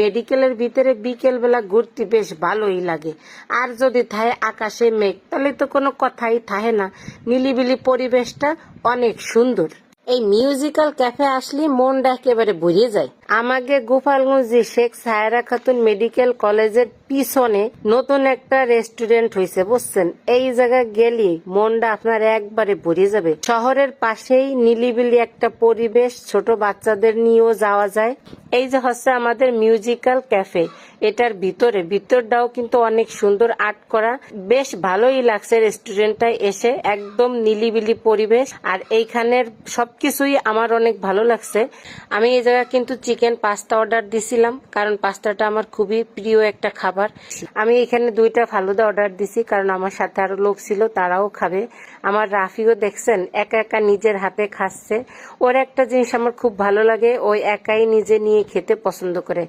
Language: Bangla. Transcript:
মেডিকেলের ভিতরে বিকেল বেলা ঘুরতে বেশ ভালোই লাগে। আর যদি থাহে আকাশে মেঘ, তাহলে তো কোনো কথাই থাহে না। নিলিবিলি পরিবেশটা অনেক সুন্দর। এই মিউজিক্যাল ক্যাফে আসলে মনটা একেবারে ভরিয়ে যায়। আমাকে গোপালগঞ্জে শেখ সায়রা খাতুন মেডিকেল কলেজের পিছনে নতুন একটা রেস্টুরেন্ট হয়েছে, বুঝছেন? এই জায়গায় গেলে মনটা আপনার একবারে ভরে যাবে। শহরের পাশেই নিলিবিলি একটা পরিবেশ, ছোট বাচ্চাদের নিয়েও যাওয়া যায়। এই যে হচ্ছে আমাদের মিউজিক্যাল ক্যাফে এটার ভিতরে, ভিতরটাও কিন্তু অনেক সুন্দর আর্ট করা। বেশ ভালোই লাগছে রেস্টুরেন্টটায় এসে, একদম নিলিবিলি পরিবেশ। আর এইখানের সবকিছুই আমার অনেক ভালো লাগছে। আমি এই জায়গায় কিন্তু চিকেন পাস্তা অর্ডার দিছিলাম, কারণ পাস্তাটা আমার খুবই প্রিয় একটা খাবার। আমি এখানে দুইটা ফালুদা অর্ডার দিছি, কারণ আমার সাথে আরও লোক ছিল, তারাও খাবে। আমার রাফিও দেখছেন, একা একা নিজের হাতে খাচ্ছে। ওর একটা জিনিস আমার খুব ভালো লাগে ওই একাই নিজে খেতে পছন্দ করে।